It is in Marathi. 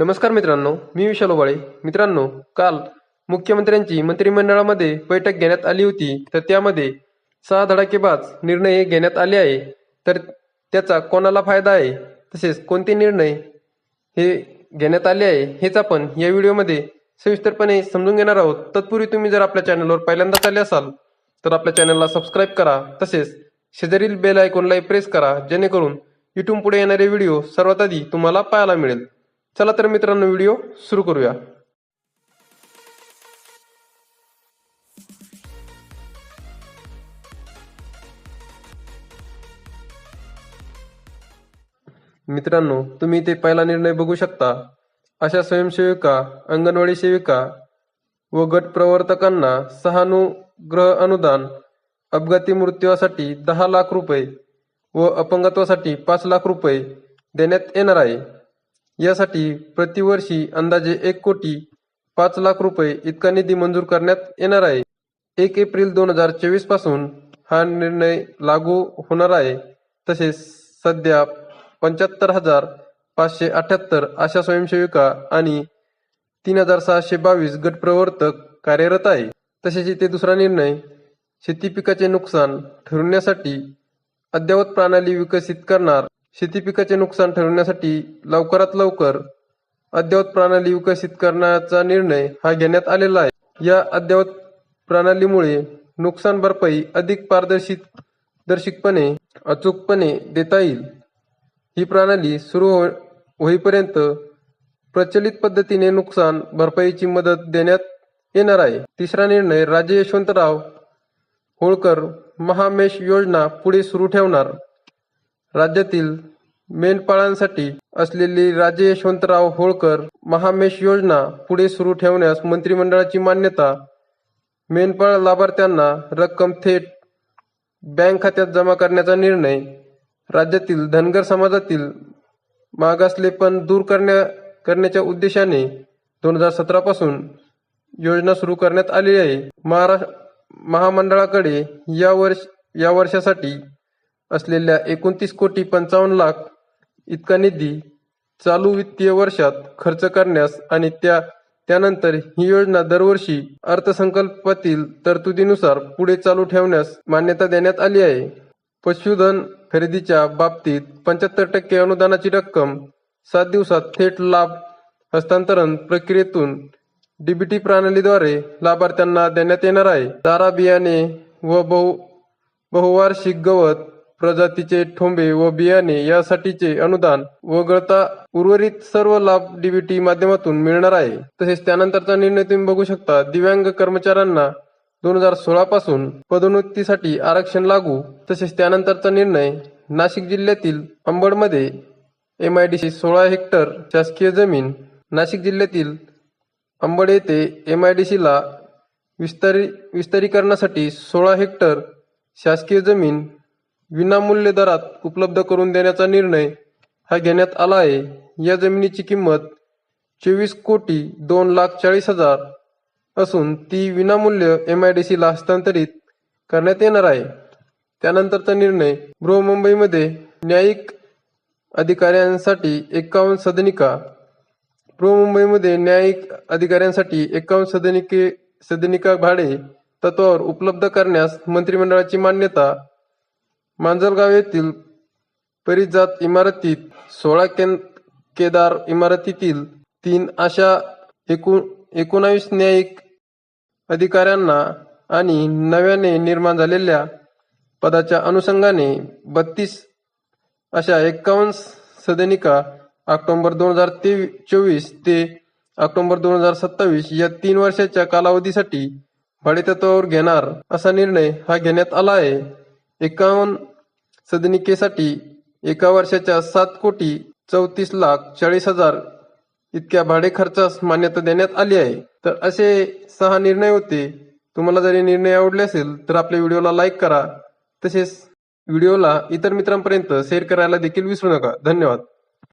नमस्कार मित्रांनो मी विशाल ओबाळे. मित्रांनो काल मुख्यमंत्र्यांची मंत्रिमंडळामध्ये बैठक घेण्यात आली होती. तर त्यामध्ये सहा धडाकेबाज निर्णय घेण्यात आले आहे. तर त्याचा कोणाला फायदा आहे? तसेच कोणते निर्णय हे घेण्यात आले आहे? हेच आपण या व्हिडिओमध्ये सविस्तरपणे समजून घेणार आहोत. तत्पूर्वी तुम्ही जर आपल्या चॅनलवर पहिल्यांदाच आले असाल तर आपल्या चॅनलला सबस्क्राईब करा. तसेच शेजारील बेल आयकॉनलाही प्रेस करा जेणेकरून इथून पुढे येणारे व्हिडिओ सर्वात आधी तुम्हाला पाहायला मिळेल. चला तर मित्रांनो व्हिडिओ सुरू करूया. मित्रांनो तुम्ही इथे पहिला निर्णय बघू शकता. अशा स्वयंसेविका अंगणवाडी सेविका व गट प्रवर्तकांना सहानुग्रह अनुदान अपघाती मृत्यूसाठी दहा लाख रुपये व अपंगत्वासाठी पाच लाख रुपये देण्यात येणार आहे. यासाठी प्रतिवर्षी अंदाजे एक कोटी पाच लाख रुपये इतका निधी मंजूर करण्यात येणार आहे. एक एप्रिल दोन हजार चोवीसपासून हा निर्णय लागू होणार आहे. तसेच सध्या पंच्याहत्तर हजार पाचशे अठ्याहत्तर अशा स्वयंसेविका आणि तीन हजार सहाशे बावीस गटप्रवर्तक कार्यरत आहे. तसेच इथे दुसरा निर्णय शेती पिकाचे नुकसान ठरवण्यासाठी अद्ययावत प्रणाली विकसित करणार शेती पिकाचे नुकसान ठरवण्यासाठी लवकरात लवकर अद्ययावत प्रणाली विकसित करण्याचा निर्णय हा घेण्यात आलेला आहे. या अद्ययावत प्रणालीमुळे नुकसान भरपाई अधिक पारदर्शित दर्शिकपणे अचूकपणे देता येईल. ही प्रणाली सुरू हो होईपर्यंत प्रचलित पद्धतीने नुकसान भरपाईची मदत देण्यात येणार आहे. तिसरा निर्णय राजे यशवंतराव होळकर महामेश योजना पुढे सुरू ठेवणार. राज्यातील मेंढपाळांसाठी असलेली राजे यशवंतराव होळकर महामेश योजना पुढे सुरू ठेवण्यास मंत्रिमंडळाची मान्यता. मेंढपाळ लाभार्थ्यांना रक्कम थेट बँक खात्यात जमा करण्याचा निर्णय. राज्यातील धनगर समाजातील मागासलेपण दूर करण्या करण्याच्या उद्देशाने दोन हजार सतरा पासून योजना सुरू करण्यात आली आहे. महाराष्ट्र महामंडळाकडे या वर्ष या वर्षासाठी असलेल्या एकोणतीस कोटी पंचावन्न लाख इतका निधी चालू वित्तीय वर्षात खर्च करण्यास आणि त्या त्यानंतर ही योजना दरवर्षी अर्थसंकल्पातील तरतुदीनुसार पुढे चालू ठेवण्यास मान्यता देण्यात आली आहे. पशुधन खरेदीच्या बाबतीत पंच्याहत्तर टक्के अनुदानाची रक्कम सात दिवसात थेट लाभ हस्तांतरण प्रक्रियेतून डीबीटी प्रणालीद्वारे लाभार्थ्यांना देण्यात येणार आहे. चारा बियाणे व बहु बहुवार्षिक गवत प्रजातीचे ठोंबे व बियाणे यासाठीचे अनुदान वगळता उर्वरित सर्व लाभ डीबीटी माध्यमातून मिळणार आहे. तसेच त्यानंतरचा निर्णय तुम्ही बघू शकता. दिव्यांग कर्मचाऱ्यांना दोन हजार सोळा पासून पदोन्नतीसाठी आरक्षण लागू. तसेच त्यानंतरचा निर्णय नाशिक जिल्ह्यातील अंबडमध्ये एम आय डी सी सोळा हेक्टर शासकीय जमीन नाशिक जिल्ह्यातील अंबड येथे एम आय डी सीला विस्तारी विस्तारीकरणासाठी सोळा हेक्टर शासकीय जमीन विनामूल्य दरात उपलब्ध करून देण्याचा निर्णय हा घेण्यात आला आहे. या जमिनीची किंमत चोवीस कोटी दोन लाख चाळीस हजार असून ती विनामूल्य एम आय डी सीला हस्तांतरित करण्यात येणार आहे. त्यानंतरचा निर्णय बृहमुंबईमध्ये न्यायिक अधिकाऱ्यांसाठी एकावन्न सदनिका बृहमुंबईमध्ये न्यायिक अधिकाऱ्यांसाठी एकावन्न सदनिके सदनिका भाडे तत्वावर उपलब्ध करण्यास मंत्रिमंडळाची मान्यता मांजलगाव येथील परिजात इमारतीत सोळा केन केदार इमारतीतील तीन अशा एकूण एकोणावीस न्यायिक अधिकाऱ्यांना आणि नव्याने निर्माण झालेल्या पदाच्या अनुषंगाने बत्तीस अशा एकावन्न सदनिका ऑक्टोबर दोन हजार ते चोवीस ते ऑक्टोबर दोन हजार सत्तावीस या तीन वर्षाच्या कालावधीसाठी भाडेतत्वावर घेणार असा निर्णय हा घेण्यात आला आहे. एकावन्न सदनिकेसाठी एका वर्षाच्या सात कोटी चौतीस लाख चाळीस हजार इतक्या भाडे खर्चास मान्यता देण्यात आली आहे. तर असे सहा निर्णय होते. तुम्हाला जरी निर्णय आवडले असेल तर आपल्या व्हिडिओला लाईक करा. तसेच व्हिडिओला इतर मित्रांपर्यंत शेअर करायला देखील विसरू नका. धन्यवाद.